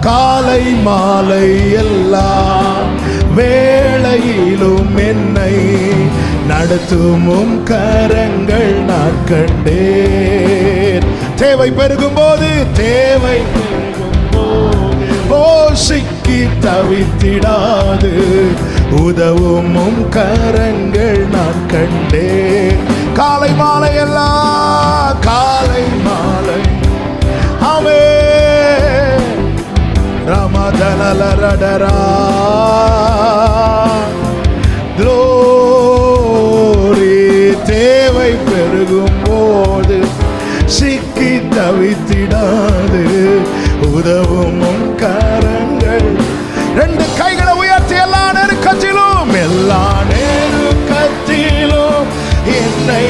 காலை மாலை எல்லாம் வேளையிலும் என்னை நடத்துமும் கரங்கள் நான் கண்டேன். தேவை பெருகும் போது தேவை பெருகும் தவித்திடாது. உதவும் கரங்கள் நான் கண்டேன். காலை மாலை எல்லாம் காலை க்ளோரி தேவை பெருகும் போது சிக்கி தவித்திடாது. உதவும் உன் கரங்கள். ரெண்டு கைகளை உயர்த்தி எல்லா நெருக்கத்திலும் எல்லா நெருக்கத்திலும் என்னை